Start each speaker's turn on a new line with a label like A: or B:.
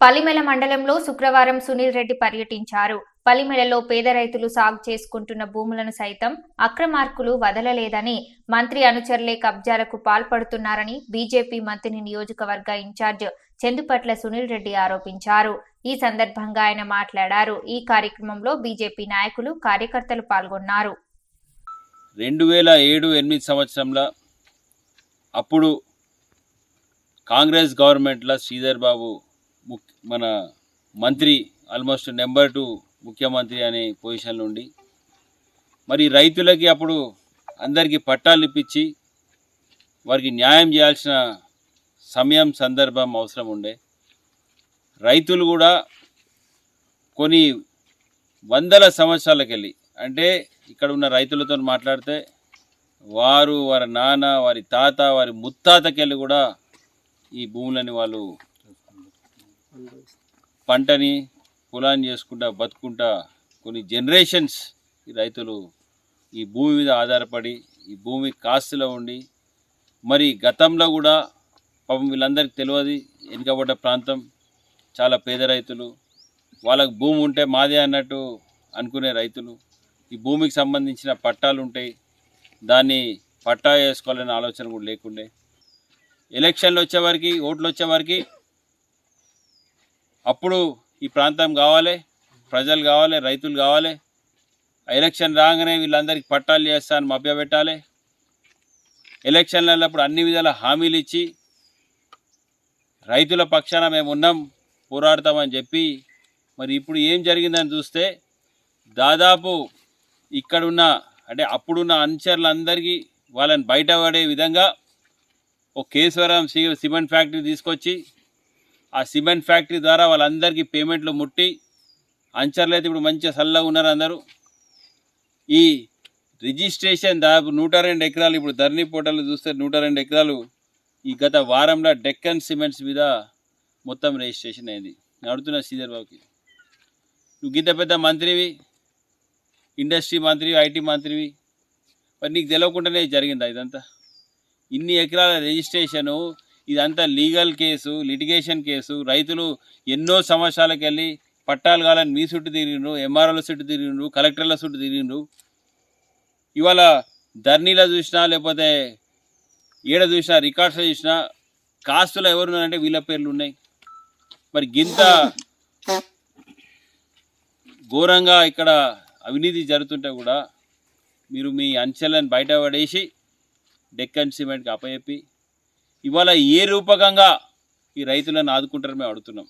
A: పలిమెల మండలంలో శుక్రవారం సునీల్ రెడ్డి పర్యటించారు. పలిమెలలో పేద రైతులు సాగు చేసుకుంటున్న భూములను సైతం అక్రమార్కులు వదలలేదని మంత్రి అనుచరులే కబ్జాలకు పాల్పడుతున్నారని బీజేపీ మంత్రి నియోజకవర్గ ఇన్ఛార్జ్ చందుపట్ల సునీల్ రెడ్డి ఆరోపించారు. ఈ సందర్భంగా ఆయన మాట్లాడారు. ఈ కార్యక్రమంలో బీజేపీ నాయకులు కార్యకర్తలు పాల్గొన్నారు.
B: రెండు వేల ఏడు ఎనిమిది సంవత్సరంలో అప్పుడు కాంగ్రెస్ గవర్నమెంట్లో శ్రీధర్ బాబు మన మంత్రి ఆల్మోస్ట్ నెంబర్ టూ ముఖ్యమంత్రి అనే పొజిషన్లో ఉండి మరి రైతులకి అప్పుడు అందరికీ పట్టాలు ఇప్పించి వారికి న్యాయం చేయాల్సిన సమయం సందర్భం అవసరం ఉండే. రైతులు కూడా కొన్ని వందల సంవత్సరాలకు వెళ్ళి అంటే ఇక్కడ ఉన్న రైతులతో మాట్లాడితే వారు వారి నాన్న వారి తాత వారి ముత్తాతకెళ్ళి కూడా ఈ భూములని వాళ్ళు పంటని పొలాన్ని చేసుకుంటా బతుకుంటా కొన్ని జనరేషన్స్ ఈ రైతులు ఈ భూమి మీద ఆధారపడి ఈ భూమి కాస్తులో ఉండి మరి గతంలో కూడా పాపం వీళ్ళందరికీ తెలియదు వెనుకబడ్డ ప్రాంతం చాలా పేద రైతులు వాళ్ళకు భూమి ఉంటే మాదే అన్నట్టు అనుకునే రైతులు ఈ భూమికి సంబంధించిన పట్టాలు ఉంటాయి దాన్ని పట్టా వేసుకోవాలనే ఆలోచన కూడా లేకుండే. ఎలక్షన్లు వచ్చేవారికి ఓట్లు వచ్చేవారికి అప్పుడు ఈ ప్రాంతం కావాలి ప్రజలు కావాలి రైతులు కావాలి. ఎలక్షన్ రాగానే వీళ్ళందరికీ పట్టాలు చేస్తాను మభ్యపెట్టాలి ఎలక్షన్లప్పుడు అన్ని విధాల హామీలు ఇచ్చి రైతుల పక్షాన మేము ఉన్నాం పోరాడతామని చెప్పి మరి ఇప్పుడు ఏం జరిగిందని చూస్తే దాదాపు ఇక్కడున్న అంటే అప్పుడున్న అనుచరులందరికీ వాళ్ళని బయటపడే విధంగా ఒక కేశవరం సి సిమెంట్ ఫ్యాక్టరీ తీసుకొచ్చి ఆ సిమెంట్ ఫ్యాక్టరీ ద్వారా వాళ్ళందరికీ పేమెంట్లు ముట్టి అంచర్లు అయితే ఇప్పుడు మంచిగా చల్లగా ఉన్నారు అందరూ. ఈ రిజిస్ట్రేషన్ దాదాపు నూట రెండు ఎకరాలు ఇప్పుడు ధరణి పోటలు చూస్తే నూట రెండు ఎకరాలు ఈ గత వారంలో డెక్కన్ సిమెంట్స్ మీద మొత్తం రిజిస్ట్రేషన్ అయింది. నడుతున్న శ్రీధర్ బాబుకి. నువ్వు గింత పెద్ద మంత్రివి ఇండస్ట్రీ మంత్రివి ఐటీ మంత్రివి. మరి నీకు తెలియకుండానే జరిగిందా ఇదంతా? ఇన్ని ఎకరాల రిజిస్ట్రేషను ఇదంతా లీగల్ కేసు లిటిగేషన్ కేసు. రైతులు ఎన్నో సంవత్సరాలకు వెళ్ళి పట్టాలు కాలని మీ చుట్టూ తిరిగిండ్రు ఎంఆర్ఓల చుట్టూ తిరిగిండ్రు కలెక్టర్ల చుట్టూ తిరిగిండ్రు ఇవాళ ధర్నీలో చూసినా లేకపోతే ఈడ చూసినా రికార్డ్స్లో చూసినా కాస్తులో ఎవరున్నారంటే వీళ్ళ పేర్లు ఉన్నాయి. మరి గింత ఘోరంగా ఇక్కడ అవినీతి జరుగుతుంటే కూడా మీరు మీ అంచెలను బయట పడేసి డెక్కన్ సిమెంట్కి అప్పచెప్పి ఇవాళ ఏ రూపకంగా ఈ రైతులను ఆదుకుంటారో మేము అడుగుతున్నాం.